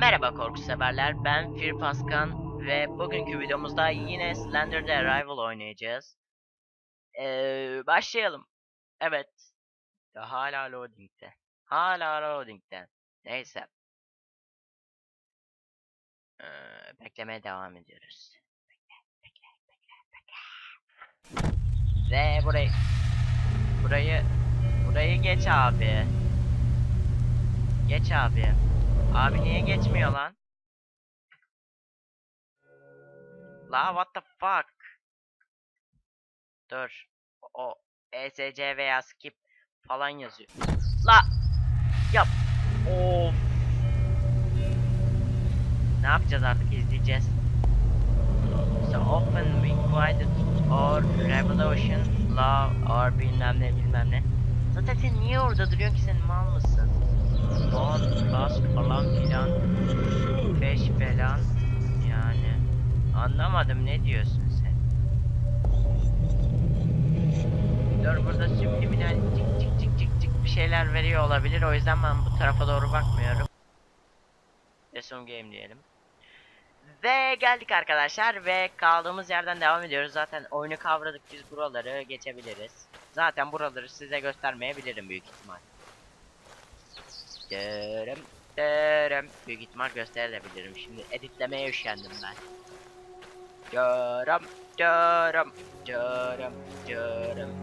Merhaba korku severler, ben Fir Paskan ve bugünkü videomuzda yine Slender'de Arrival oynayacağız. Ee, başlayalım. Evet. Hala loading'de. Hala loading'de. Neyse. Ee, beklemeye devam ediyoruz. Bekle, bekle, bekle, bekle. Ve burayı... Burayı... Burayı geç abi. Geç abi. Abi niye geçmiyor lan? La what the fuck? Dur. O ESC veya skip falan yazıyor. La yap. Of. Ne yapacağız artık izleyeceğiz. So often required or revolution love or bilmem ne bilmem ne. Zaten sen niye orada duruyorsun ki sen mal mısın? Don, bas falan filan. Peş falan. Yani. Anlamadım ne diyorsun sen? Dur burada subliminal cik cik cik cik cik bir şeyler veriyor olabilir. O yüzden ben bu tarafa doğru bakmıyorum. Resume game diyelim. Ve geldik arkadaşlar ve kaldığımız yerden devam ediyoruz. Zaten oyunu kavradık biz buraları geçebiliriz. Zaten buraları size göstermeyebilirim büyük ihtimal. Dırım dırım. Büyük ihtimal gösterebilirim. Şimdi editlemeye üşendim ben. Dırım dırım dırım dırım.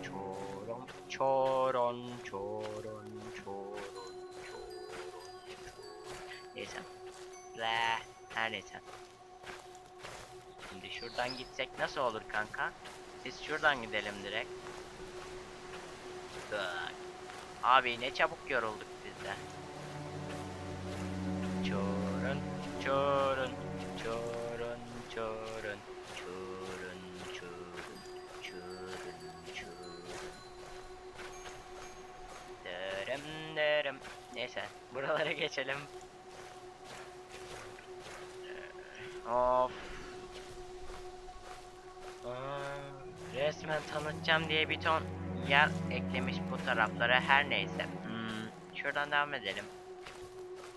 Çoron çoron çoron çoron Neyse. Ve her neyse. Şimdi şuradan gitsek nasıl olur kanka? Biz şuradan gidelim direkt. Bak. Abi ne çabuk yorulduk biz de. Çorun, çorun, çorun, çorun, çorun, çorun, çorun, çorun. Dırım dırım. Neyse, buralara geçelim. Of. Aa, resmen tanıtacağım diye bir ton yer eklemiş bu taraflara her neyse. Hmm, şuradan devam edelim.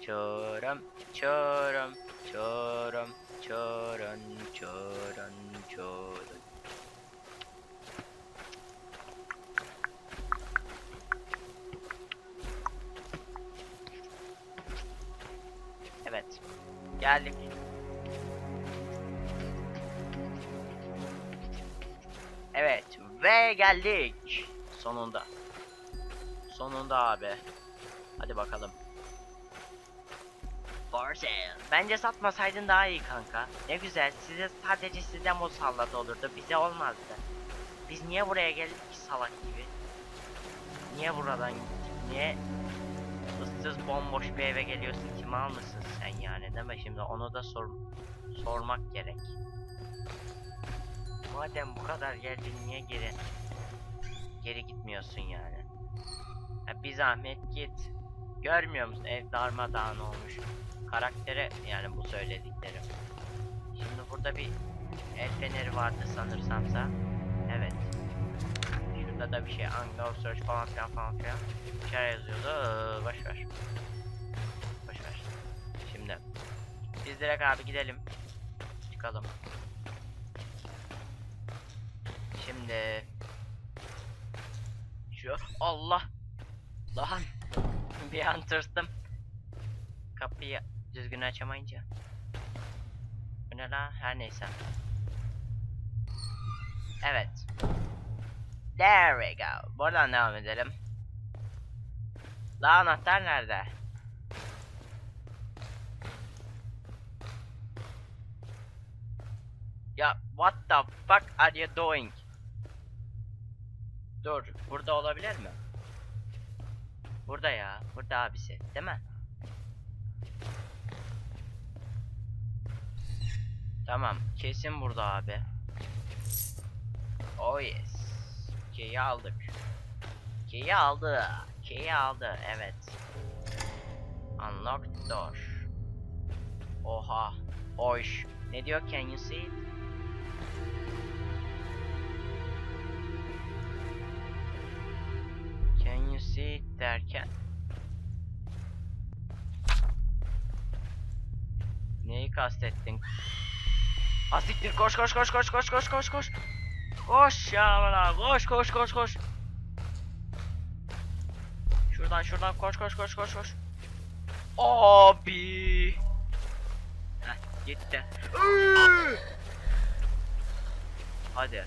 Çorum, çorum, çorum, çorun, çorun, çorun. Evet. Geldik. Evet ve geldik. Sonunda. Sonunda abi. Hadi bakalım. For. Bence satmasaydın daha iyi kanka. Ne güzel. Size sadece size musallat olurdu. Bize olmazdı. Biz niye buraya geldik ki salak gibi? Niye buradan gittik? Niye ıssız bomboş bir eve geliyorsun ki mal sen yani mi? Şimdi onu da sor sormak gerek. Madem bu kadar geldin niye geri geri gitmiyorsun yani? Ha, bir zahmet git. Görmüyor musun ev darmadağın olmuş. Karaktere yani bu söylediklerim. Şimdi burada bir el feneri vardı sanırsamsa. Evet. Şurada da bir şey Angle Search falan filan falan filan. Şeyler yazıyordu. Ee, Boş ver. Boş ver. Şimdi biz direkt abi gidelim. Çıkalım. Şimdi şu Allah. Lan. Bir an tırstım kapıyı düzgün açamayınca. Bu ne la her neyse. Evet. There we go. Buradan devam edelim. La anahtar nerede? Ya what the fuck are you doing Dur, burada olabilir mi? Burada ya, burada abisi, değil mi? Tamam, kesin burada abi. Oh yes. Key'i aldık. Key'i aldı. Key'i aldı, evet. Unlock door. Oha. Hoş. Ne diyor? Can you see it? Birisi derken Neyi kastettin? Asiktir koş koş koş koş koş koş koş koş. Koş ya bana koş koş koş koş. Şuradan şuradan koş koş koş koş koş. Abi. Heh, gitti. Hadi.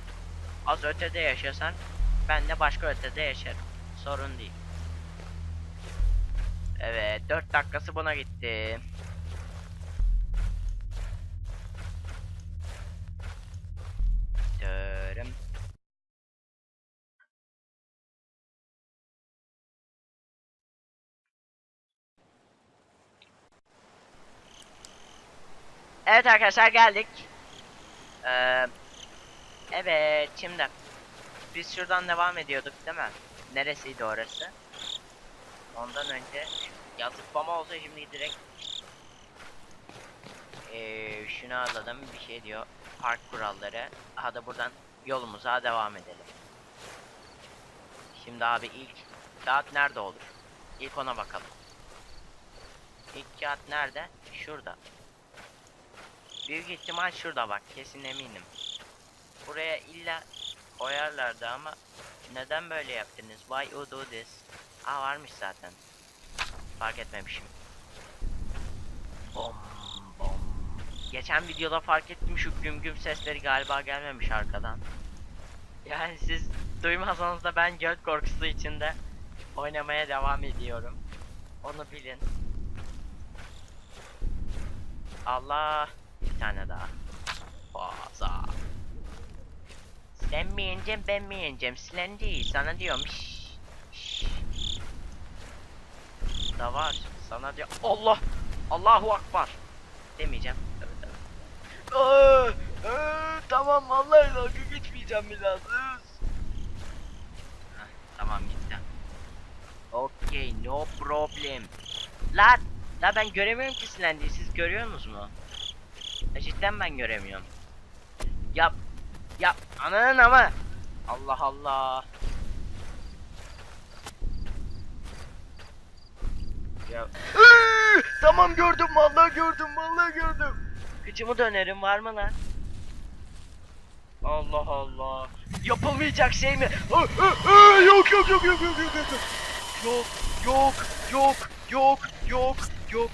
Az ötede yaşasan ben de başka ötede yaşarım. Sorun değil. Evet 4 dakikası buna gitti. Dörüm. Evet arkadaşlar geldik. Ee, evet şimdi biz şuradan devam ediyorduk değil mi? Neresiydi orası? Ondan önce ya zıplama olsa şimdi direkt ee, şunu alalım bir şey diyor park kuralları. Hadi buradan yolumuza devam edelim. Şimdi abi ilk kağıt nerede olur? İlk ona bakalım. İlk kağıt nerede? Şurada. Büyük ihtimal şurada bak kesin eminim. Buraya illa koyarlardı ama neden böyle yaptınız why you do this Aa varmış zaten fark etmemişim Bom bom. Geçen videoda fark ettim şu güm güm sesleri galiba gelmemiş arkadan. Yani siz duymasanız da ben göt korkusu içinde oynamaya devam ediyorum. Onu bilin. Allah bir tane daha. Fazla. Sen mi yeneceğim ben mi yeneceğim? Silen değil sana diyorum. Şşş. Şşş. Da var sana diyor. Allah. Allahu Akbar. Demeyeceğim. Tabii tabii. Aa, aa, tamam vallahi dalga geçmeyeceğim bir daha. tamam gitti. Okay no problem. Lan. La ben göremiyorum ki silendiği. Siz görüyor musunuz mu? Ya cidden ben göremiyorum. Yap. Ananın ama. Allah Allah. Ya. Iıı, tamam gördüm vallahi gördüm vallahi gördüm. Kıçımı dönerim var mı lan? Allah Allah. Yapılmayacak şey mi? Aa, aa, aa, yok yok yok yok yok yok yok. Yok yok yok yok yok yok.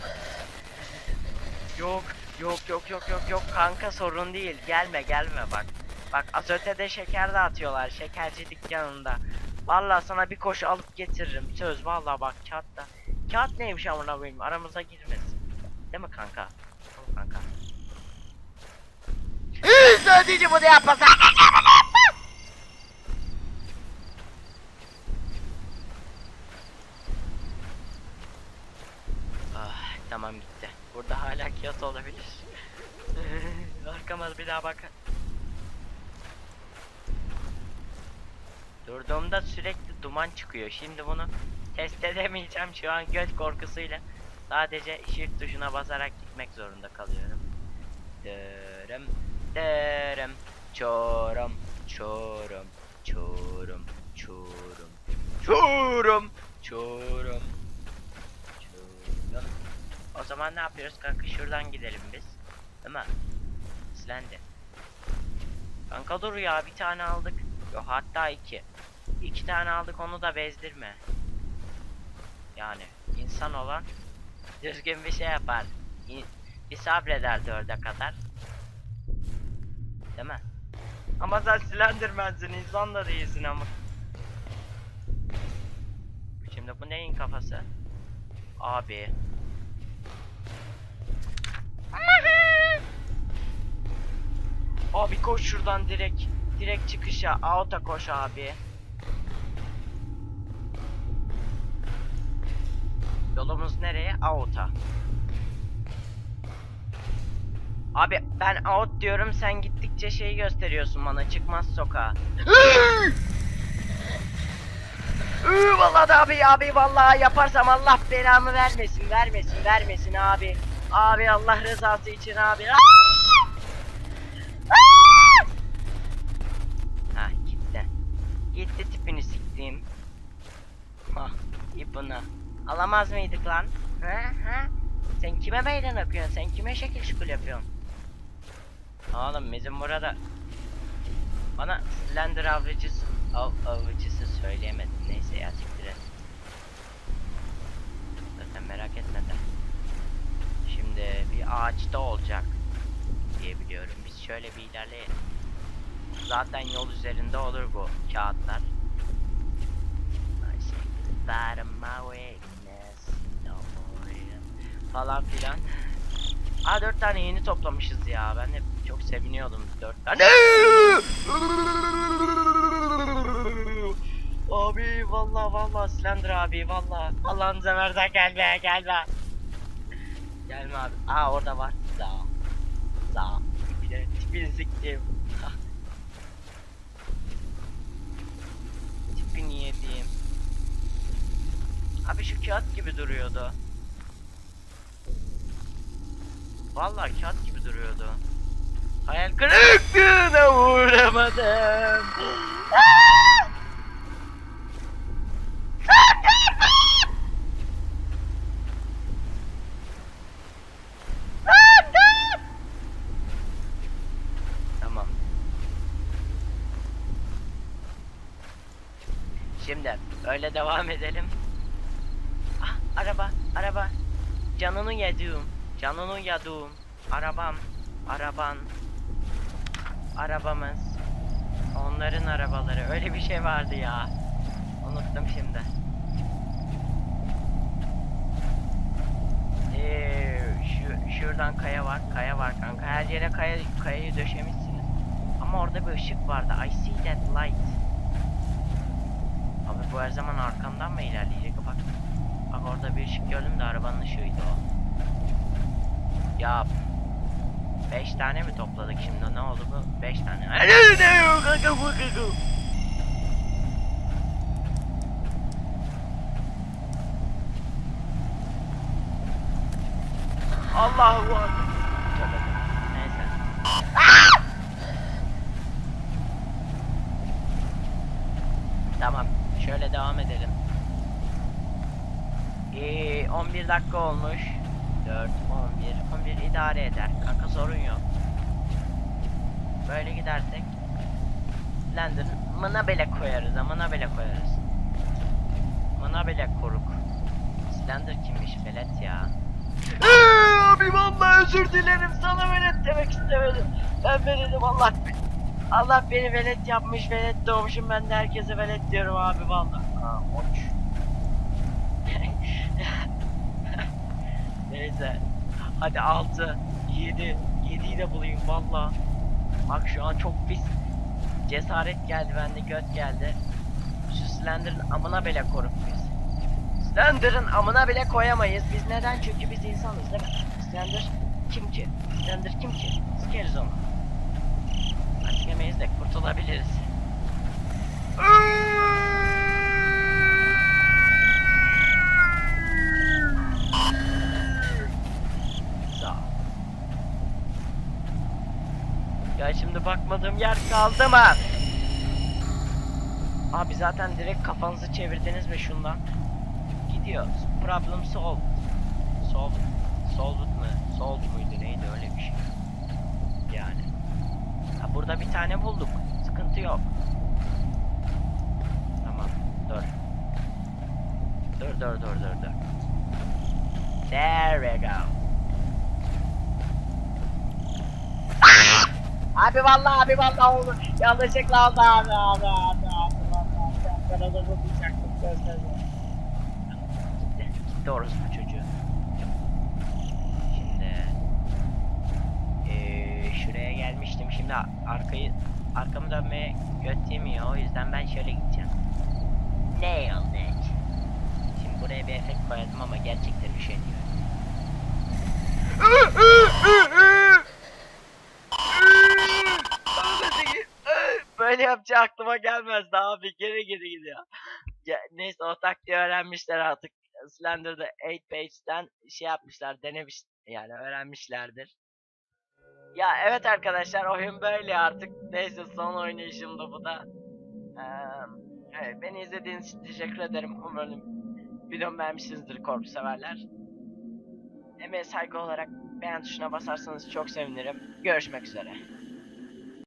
Yok yok yok yok yok yok kanka sorun değil gelme gelme bak. Bak az ötede şeker dağıtıyorlar şekerci dükkanında. Vallahi sana bir koşu alıp getiririm söz vallahi bak kağıtta. Kağıt neymiş amına koyayım aramıza girmesin. Değil mi kanka? Tamam kanka. Sadece bunu yapmasa. ah, tamam gitti. Burada hala kağıt olabilir. Arkama bir daha bak. Duman çıkıyor. Şimdi bunu test edemeyeceğim şu an göz korkusuyla. Sadece shift tuşuna basarak gitmek zorunda kalıyorum. Dırım, dırım, çorum, çorum, çorum, çorum, çorum, çorum, çorum. O zaman ne yapıyoruz kanka? Şuradan gidelim biz. Değil mi? Silendi. Kanka dur ya bir tane aldık. Yok hatta iki. İki tane aldık onu da bezdirme. Yani insan olan düzgün bir şey yapar. İ- Bir sabreder dörde kadar. Değil mi? Ama sen Slenderman'sin insan da değilsin ama. Şimdi bu neyin kafası? Abi. Abi koş şuradan direkt. Direkt çıkışa. Out'a koş abi. Yolumuz nereye? Out'a. Abi ben out diyorum sen gittikçe şeyi gösteriyorsun bana çıkmaz sokağa. Iıı, vallahi abi abi vallahi yaparsam Allah belamı vermesin vermesin vermesin abi. Abi Allah rızası için abi. Ha gitti. Gitti tipini siktiğim. Hah ipini. Alamaz mıydık lan? Ha ha? Sen kime meydan okuyorsun? Sen kime şekil şukul yapıyorsun? Oğlum bizim burada bana Slender avcısı av, avcısı söyleyemedim. Neyse ya siktir et. Zaten merak etme de. Şimdi bir ağaçta olacak diye biliyorum. Biz şöyle bir ilerleyelim. Zaten yol üzerinde olur bu kağıtlar. I goodbye to my more falan filan. Aa dört tane yeni toplamışız ya. Ben de çok seviniyordum dört tane. abi vallahi vallahi Slender abi vallahi. Allah'ını seversen gelme gelme. Gelme abi. Aa orada var. Sağ. Sağ. Tipine, tipini siktim. Tipini yediğim. Abi şu kağıt gibi duruyordu. Vallahi kağıt gibi duruyordu. Hayal kırıklığına uğramadım. Tamam. Şimdi öyle devam edelim. Ah, araba, araba. Canını yedim. Canını yedim. Arabam, araban. Arabamız. Onların arabaları. Öyle bir şey vardı ya. Unuttum şimdi. Ee, şu, şuradan kaya var. Kaya var kanka. Her yere kaya, kayayı döşemişsiniz. Ama orada bir ışık vardı. I see that light. Abi bu her zaman arkamdan mı ilerleyecek? Bak. Bak orada bir ışık gördüm de arabanın ışığıydı o. Ya 5 tane mi topladık şimdi? Ne oldu bu? 5 tane. Allahu Akbar. Neyse. Tamam. Şöyle devam edelim. Ee, 11 dakika olmuş. 4, 11, 11 idare eder. Kanka sorun yok. Böyle gidersek Blender mına bile koyarız, amına bile koyarız. Mına bile koruk. Slender kimmiş velet ya. abi vallahi özür dilerim sana velet demek istemedim. Ben veledim Allah Allah beni velet yapmış velet doğmuşum ben de herkese velet diyorum abi vallahi. Ha oç. Neyse. Hadi 6, 7, 7'yi de bulayım valla. Bak şu an çok pis cesaret geldi bende göt geldi. Şu Slender'ın amına bile koruk biz. Slender'ın amına bile koyamayız. Biz neden? Çünkü biz insanız değil mi? Slender kim ki? Slender kim ki? Sikeriz onu. Artık yemeyiz de kurtulabiliriz. Şimdi bakmadığım yer kaldı mı? Abi zaten direkt kafanızı çevirdiniz mi şundan? Gidiyor. Problem solved. Solved. Solved mı? Solved muydu neydi öyle bir şey. Yani. Ha burada bir tane bulduk. Sıkıntı yok. Tamam. Dur. Dur dur dur dur dur. There we go. Abi vallahi abi vallahi oldu. Yanlışlıkla oldu abi abi abi abi. Ben onu bulmayacaktım sözlerine. Gitti. Gitti orası bu çocuğu. Şimdi eee şuraya gelmiştim. Şimdi arkayı arkamı dönmeye göt yemiyor. O yüzden ben şöyle gideceğim. Nailed it. Şimdi buraya bir efekt koyalım ama gerçekten üşeniyor. Böyle yapacağı aklıma gelmezdi abi. Geri geri gidiyor. Ya, neyse o taktiği öğrenmişler artık. Slender'da 8 page'den şey yapmışlar, denemiş yani öğrenmişlerdir. Ya evet arkadaşlar oyun böyle artık. Neyse son oynayışım da bu da. Ee, beni izlediğiniz için teşekkür ederim. Umarım videomu beğenmişsinizdir korku severler. Emeğe saygı olarak beğen tuşuna basarsanız çok sevinirim. Görüşmek üzere.